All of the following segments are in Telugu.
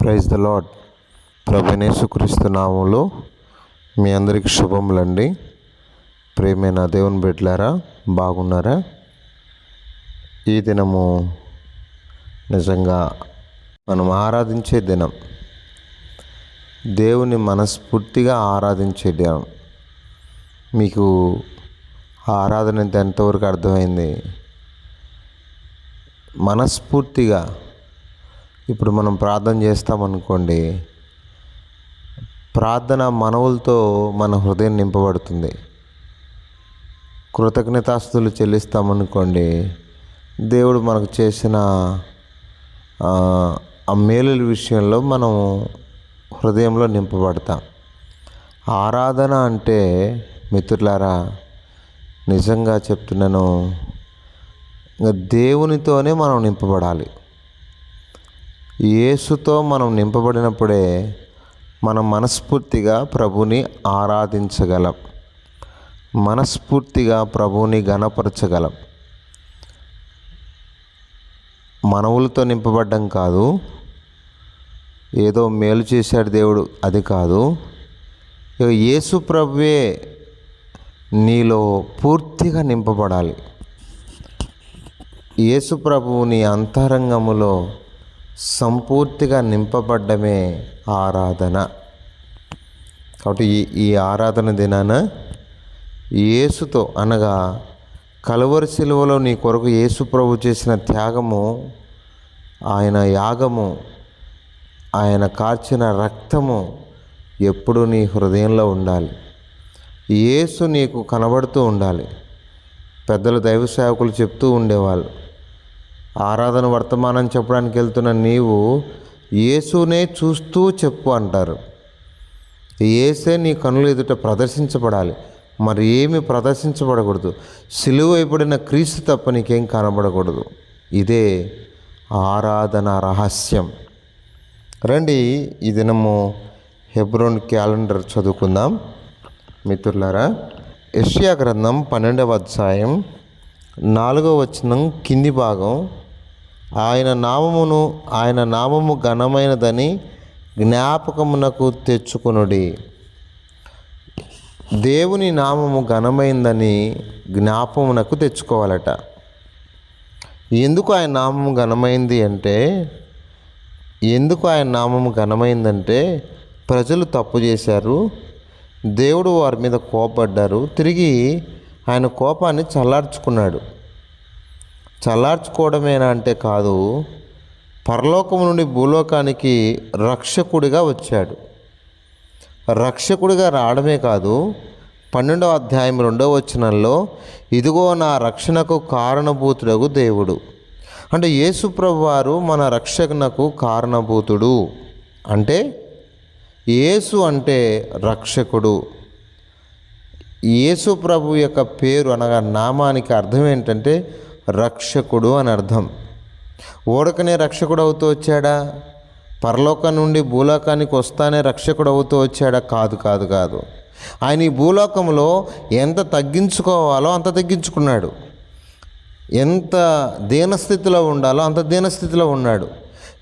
ప్రైజ్ ద లాడ్ ప్రభనేసుక్రీస్తు నామంలో మీ అందరికి శుభములండి. ప్రేమైన దేవుని బిడ్డలారా బాగున్నారా? ఈ దినము నిజంగా మనం ఆరాధించే దినం. దేవుని మనస్ఫూర్తిగా ఆరాధించే దినం. మీకు ఆరాధన ఎంతవరకు అర్థమైంది? మనస్ఫూర్తిగా ఇప్పుడు మనం ప్రార్థన చేస్తామనుకోండి ప్రార్థన మనవులతో మన హృదయం నింపబడుతుంది. కృతజ్ఞతాస్తులు చెల్లిస్తామనుకోండి దేవుడు మనకు చేసిన ఆ, మేలుల విషయంలో మనం హృదయంలో నింపబడతాం. ఆరాధన అంటే మిత్రులారా నిజంగా చెప్తున్నాను దేవునితోనే మనం నింపబడాలి. యేసుతో మనం నింపబడినప్పుడే మనం మనస్ఫూర్తిగా ప్రభుని ఆరాధించగలం. మనస్ఫూర్తిగా ప్రభువుని గణపరచగలం మనవులతో నింపబడ్డం కాదు. ఏదో మేలు చేశాడు దేవుడు అది కాదు. ఇక యేసు ప్రభువే నీలో పూర్తిగా నింపబడాలి. యేసు ప్రభువు నీ అంతరంగములో సంపూర్తిగా నింపబడ్డమే ఆరాధన. కాబట్టి ఈ ఈ ఆరాధన దినాన యేసుతో అనగా కలువరి శిలువలో నీ కొరకు యేసు ప్రభు చేసిన త్యాగము ఆయన యాగము ఆయన కార్చిన రక్తము ఎప్పుడు నీ హృదయంలో ఉండాలి. యేసు నీకు కనబడుతూ ఉండాలి. పెద్దలు దైవ సేవకులు చెప్తూ ఉండేవాళ్ళు. ఆరాధన వర్తమానం చెప్పడానికి వెళ్తున్న నీవు యేసునే చూస్తూ చెప్పు అంటారు. ఏసే నీ కనుల ఎదుట ప్రదర్శించబడాలి. మరి ఏమి ప్రదర్శించబడకూడదు. సిలువైపడిన క్రీస్తు తప్ప నీకేం కనబడకూడదు. ఇదే ఆరాధన రహస్యం. రండి ఈ దినము హెబ్రోన్ క్యాలెండర్ చదువుకుందాం. మిత్రులారా యష్యా గ్రంథం పన్నెండవ అధ్యాయం నాలుగవ వచనం కింది భాగం ఆయన నామమును ఆయన నామము ఘనమైనదని జ్ఞాపకమునకు తెచ్చుకొనుడి. దేవుని నామము ఘనమైందని జ్ఞాపమునకు తెచ్చుకోవాలట. ఎందుకు ఆయన నామము ఘనమైంది అంటే ఎందుకు ఆయన నామము ఘనమైందంటే ప్రజలు తప్పు చేశారు దేవుడు వారి మీద కోపడ్డారు తిరిగి ఆయన కోపాన్ని చల్లార్చుకున్నాడు. చల్లార్చుకోవడమేనా అంటే కాదు పరలోకం నుండి భూలోకానికి రక్షకుడిగా వచ్చాడు. రక్షకుడిగా రావడమే కాదు పన్నెండవ అధ్యాయం రెండవ వచనంలో ఇదిగో నా రక్షణకు కారణభూతుడగు దేవుడు. అంటే యేసుప్రభు వారు మన రక్షణకు కారణభూతుడు అంటే యేసు అంటే రక్షకుడు. యేసు ప్రభు యొక్క పేరు అనగా నామానికి అర్థం ఏంటంటే రక్షకుడు అని అర్థం. ఓడకనే రక్షకుడు అవుతూ వచ్చాడా? పరలోకం నుండి భూలోకానికి వస్తానే రక్షకుడు అవుతూ వచ్చాడా? కాదు కాదు కాదు. ఆయన ఈ భూలోకంలో ఎంత తగ్గించుకోవాలో అంత తగ్గించుకున్నాడు. ఎంత దీనస్థితిలో ఉండాలో అంత దీనస్థితిలో ఉన్నాడు.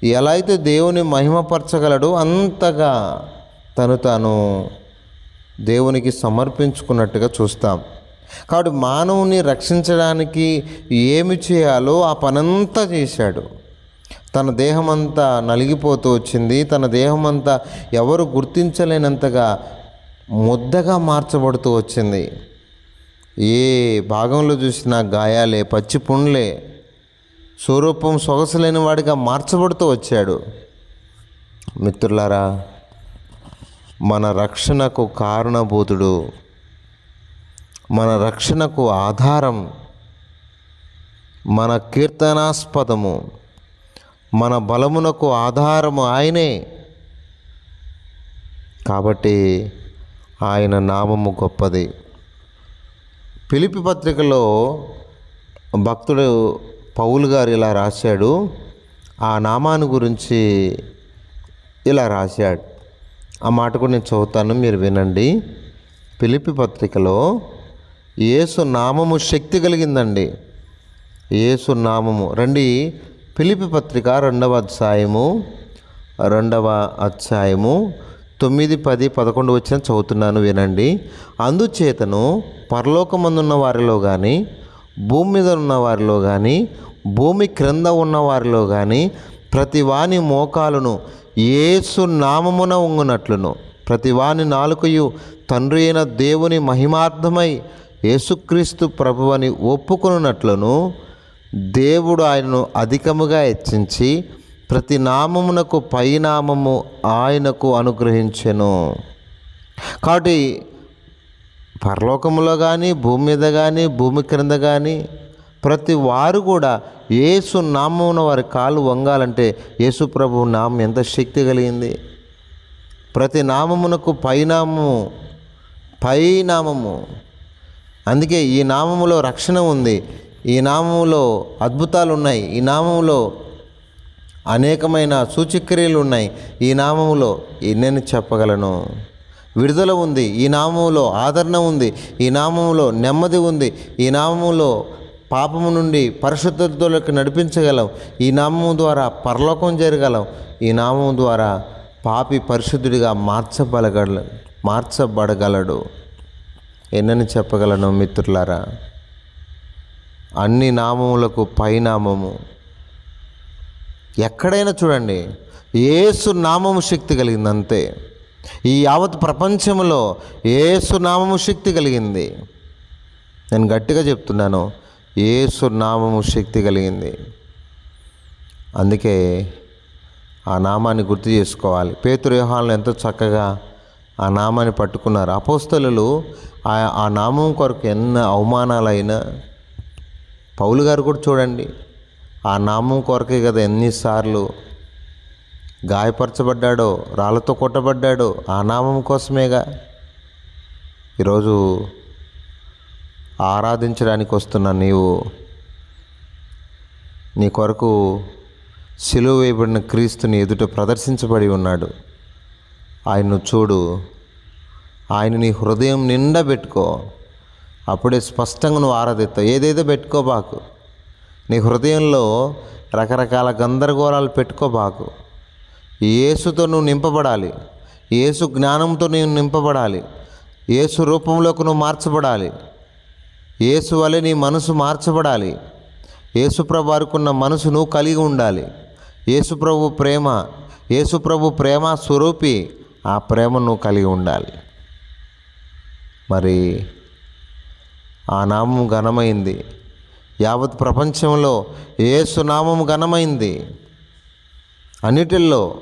ఎలా అయితే దేవుని మహిమపరచగలడు అంతగా తను తాను దేవునికి సమర్పించుకున్నట్టుగా చూస్తాం. కాబట్టి మానవుని రక్షించడానికి ఏమి చేయాలో ఆ పనంతా చేశాడు. తన దేహమంతా నలిగిపోతూ వచ్చింది. తన దేహమంతా ఎవరు గుర్తించలేనంతగా ముద్దగా మార్చబడుతూ వచ్చింది. ఏ భాగంలో చూసినా గాయాలే పచ్చి పుండ్లే స్వరూపం సొగసలేని వాడిగా మార్చబడుతూ వచ్చాడు. మిత్రులారా మన రక్షణకు కారణభూతుడు మన రక్షణకు ఆధారం మన కీర్తనాస్పదము మన బలమునకు ఆధారము ఆయనే. కాబట్టి ఆయన నామము గొప్పది. పిలిపి పత్రికలో భక్తుడు పౌలు గారు ఇలా రాశాడు. ఆ నామాన్ని గురించి ఇలా రాశాడు. ఆ మాట కూడా నేను చదువుతాను మీరు వినండి. పిలిపి పత్రికలో యేసు నామము శక్తి కలిగిందండి. యేసు నామము. రండి పిలిపి పత్రిక రెండవ అధ్యాయము రెండవ అధ్యాయము తొమ్మిది పది పదకొండు వచ్చిన చదువుతున్నాను వినండి. అందుచేతను పరలోకమందున్న వారిలో కానీ భూమి మీద ఉన్న వారిలో కానీ భూమి క్రింద ఉన్న వారిలో కానీ ప్రతి వాని మోకాలను ఏసు నామమున ఉంగునట్లును ప్రతి వాని నాలుకయు తండ్రి అయిన దేవుని మహిమార్థమై యేసుక్రీస్తు ప్రభువని ఒప్పుకొనున్నట్లును దేవుడు ఆయనను అధికముగా హెచ్చించి ప్రతి నామమునకు పైనామము ఆయనకు అనుగ్రహించెను. కాబట్టి పరలోకములో కానీ భూమి మీద కానీ భూమి క్రింద కానీ ప్రతి వారు కూడా యేసు నామమున వారి కాళ్ళు వంగాలంటే యేసు ప్రభు నామం ఎంత శక్తి కలిగింది. ప్రతి నామమునకు పైనామము పైనామము అందుకే ఈ నామములో రక్షణ ఉంది. ఈ నామములో అద్భుతాలు ఉన్నాయి ఈ నామములో అనేకమైన సూచక్రియలు ఉన్నాయి ఈ నామములో నేను చెప్పగలను. విడుదల ఉంది. ఈ నామములో ఆదరణ ఉంది. ఈ నామములో నెమ్మది ఉంది. ఈ నామములో పాపము నుండి పరిశుద్ధతలోకి నడిపించగలం. ఈ నామము ద్వారా పరలోకం జరగలం. ఈ నామము ద్వారా పాపి పరిశుద్ధుడిగా మార్చబడగల మార్చబడగలడు. ఎన్నని చెప్పగలను మిత్రులారా? అన్ని నామములకు పైనామము. ఎక్కడైనా చూడండి ఏసు నామము శక్తి కలిగింది అంతే ఈ యావత్ ప్రపంచంలో ఏసు నామము శక్తి కలిగింది. నేను గట్టిగా చెప్తున్నాను ఏసు నామము శక్తి కలిగింది. అందుకే ఆ నామాన్ని గుర్తు చేసుకోవాలి. పేతురు వ్యూహాలను ఎంతో చక్కగా ఆ నామాన్ని పట్టుకున్నారు. అపోస్తలు ఆ ఆ నామం కొరకు ఎన్న అవమానాలైనా పౌలు గారు కూడా చూడండి ఆ నామం కొరకే కదా ఎన్నిసార్లు గాయపరచబడ్డాడో రాళ్ళతో కొట్టబడ్డాడో ఆ నామం కోసమేగా ఈరోజు ఆరాధించడానికి వస్తున్న నీవు నీ కొరకు సిలువ వేయబడిన క్రీస్తుని ఎదుట ప్రదర్శించబడి ఉన్నాడు. ఆయన్ను చూడు. ఆయన నీ హృదయం నిండా పెట్టుకో. అప్పుడే స్పష్టంగా నువ్వు ఆరాధిస్తావు. ఏదేదో పెట్టుకోబాకు నీ హృదయంలో రకరకాల గందరగోళాలు పెట్టుకోబాకు యేసుతో నువ్వు నింపబడాలి. యేసు జ్ఞానంతో నువ్వు నింపబడాలి. యేసు రూపంలోకి నువ్వు మార్చబడాలి. యేసు వలె నీ మనసు మార్చబడాలి. యేసుప్రభు మనసు నువ్వు కలిగి ఉండాలి. యేసుప్రభు ప్రేమ. యేసుప్రభు ప్రేమ స్వరూపి. ఆ ప్రేమ నువ్వు కలిగి ఉండాలి. మరి ఆ నామం ఘనమైంది. యావత్ ప్రపంచంలో ఏ సునామం ఘనమైంది. అన్నిటిల్లో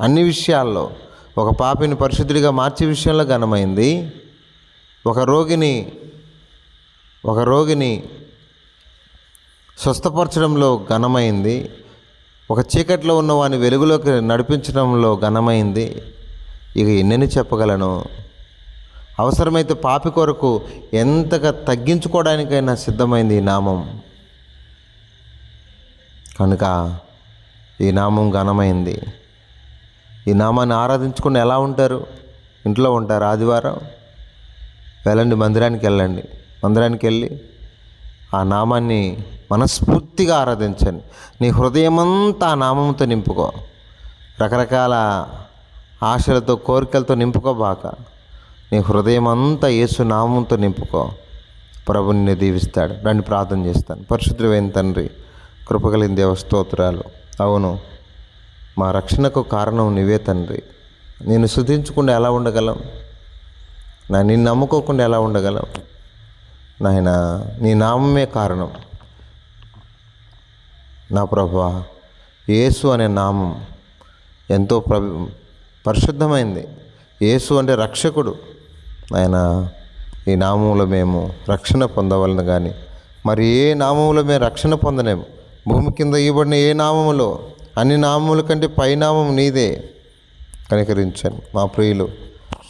అన్ని విషయాల్లో ఒక పాపిని పరిశుద్ధుడిగా మార్చే విషయంలో ఘనమైంది. ఒక రోగిని ఒక రోగిని స్వస్థపరచడంలో ఘనమైంది. ఒక చీకట్లో ఉన్న వాని వెలుగులోకి నడిపించడంలో ఘనమైంది. ఇక ఎన్నెన్ని చెప్పగలను? అవసరమైతే పాపి కొరకు ఎంతగా తగ్గించుకోవడానికైనా సిద్ధమైంది ఈ నామం. కనుక ఈ నామం ఘనమైంది. ఈ నామాన్ని ఆరాధించుకుని ఎలా ఉంటారు? ఇంట్లో ఉంటారు ఆదివారం? వెళ్ళండి మందిరానికి వెళ్ళండి. మందిరానికి వెళ్ళి ఆ నామాన్ని మనస్ఫూర్తిగా ఆరాధించండి. నీ హృదయమంతా ఆ నామంతో నింపుకో. రకరకాల ఆశలతో కోరికలతో నింపుకోబాక నీ హృదయం అంతా యేసు నామంతో నింపుకో. ప్రభు నిన్ను దీవిస్తాడు. రండి ప్రార్థన చేస్తాను. పరిశుద్ధమైన తండ్రి కృపగలిగిన దేవస్తోత్రాలు అవును మా రక్షణకు కారణం నీవే తండ్రి. నేను శుద్ధించకుండా ఎలా ఉండగలం? నా నిన్ను నమ్ముకోకుండా ఎలా ఉండగలం? నాయన నీ నామమే కారణం. నా ప్రభా యేసు అనే నామం ఎంతో ప్ర పరిశుద్ధమైంది. యేసు అంటే రక్షకుడు. ఆయన ఈ నామంలో మేము రక్షణ పొందవలను కానీ మరి ఏ నామంలో మేము రక్షణ పొందలేము. భూమి కింద ఇవ్వబడిన ఏ నామములో అన్ని నామముల కంటే పైనామం నీదే కనికరించాను. మా ప్రియులు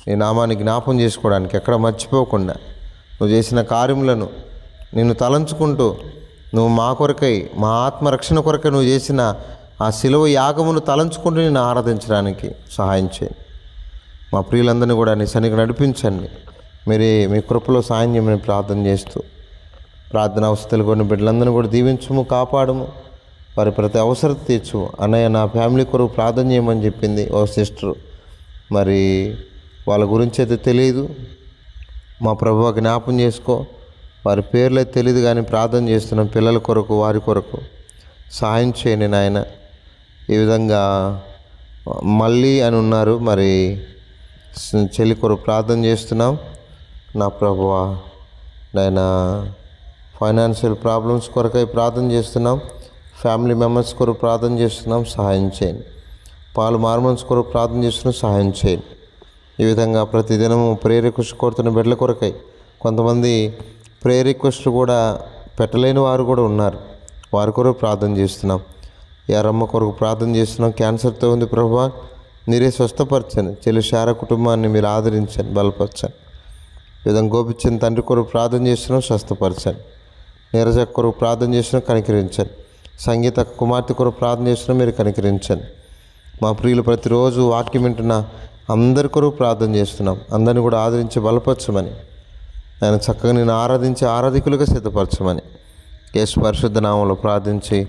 ఈ నామాన్ని జ్ఞాపం చేసుకోవడానికి ఎక్కడ మర్చిపోకుండా నువ్వు చేసిన కార్యములను నిన్ను తలంచుకుంటూ నువ్వు మా కొరకై మా ఆత్మరక్షణ కొరకై నువ్వు చేసిన ఆ శిలువ యాగమును తలంచుకుంటూ నేను ఆరాధించడానికి సహాయం చేయండి. మా ప్రియులందరినీ కూడా నీ సన్నిధికి నడిపించండి. మీరే మీ కృపలో సాయం చేయమని ప్రార్థన చేస్తూ ప్రార్థన అవస్థలు కొన్ని బిడ్డలందరినీ కూడా దీవించము కాపాడము. వారి ప్రతి అవసరం తీర్చు అన్నయ్య నా ఫ్యామిలీ కొరకు ప్రార్థన చేయమని చెప్పింది ఓ సిస్టర్. మరి వాళ్ళ గురించి అయితే తెలియదు మా ప్రభు జ్ఞాపం చేసుకో. వారి పేర్లు అయితే తెలియదు కానీ ప్రార్థన చేస్తున్నాం పిల్లల కొరకు వారి కొరకు. సహాయం చేయండి నాయన. ఈ విధంగా మళ్ళీ అని ఉన్నారు. మరి చెల్లి కొరకు ప్రార్థన చేస్తున్నాం. నా ప్రభువా నాయన ఫైనాన్షియల్ ప్రాబ్లమ్స్ కొరకై ప్రార్థన చేస్తున్నాం. ఫ్యామిలీ మెంబర్స్ కొరకు ప్రార్థన చేస్తున్నాం. సహాయం చేయండి. పాలు మార్మన్స్ కొరకు ప్రార్థన చేస్తున్నాం. సహాయం చేయండి. ఈ విధంగా ప్రతిదినము ప్రేయర్ రిక్వెస్ట్ కోరుతున్న బిడ్డల కొరకై కొంతమంది ప్రేయర్ రిక్వెస్ట్ కూడా పెట్టలేని వారు కూడా ఉన్నారు. వారి కొరకు ప్రార్థన చేస్తున్నాం. యారమ్మ కొరకు ప్రార్థన చేస్తున్నాం. క్యాన్సర్తో ఉంది ప్రభా. మీరే స్వస్థపరచండి. చెల్లి శార కుటుంబాన్ని మీరు ఆదరించండి బలపరచండి. విధంగా గోపించిన తండ్రి కొరకు ప్రార్థన చేస్తున్నాం స్వస్థపరచండి. నీరజ కొరకు ప్రార్థన చేస్తున్నాం కనికరించండి. సంగీత కుమార్తె కొరకు ప్రార్థన చేస్తున్నాం మీరు కనికరించండి. మా ప్రియులు ప్రతిరోజు వాక్యం వింటున్న అందరి కొరకు ప్రార్థన చేస్తున్నాం. అందరిని కూడా ఆదరించి బలపరచమని. ఆయన చక్కగా నేను ఆరాధించి ఆరాధికులుగా సిద్ధపరచమని. కేసు పరిశుద్ధ నామంలో ప్రార్థించి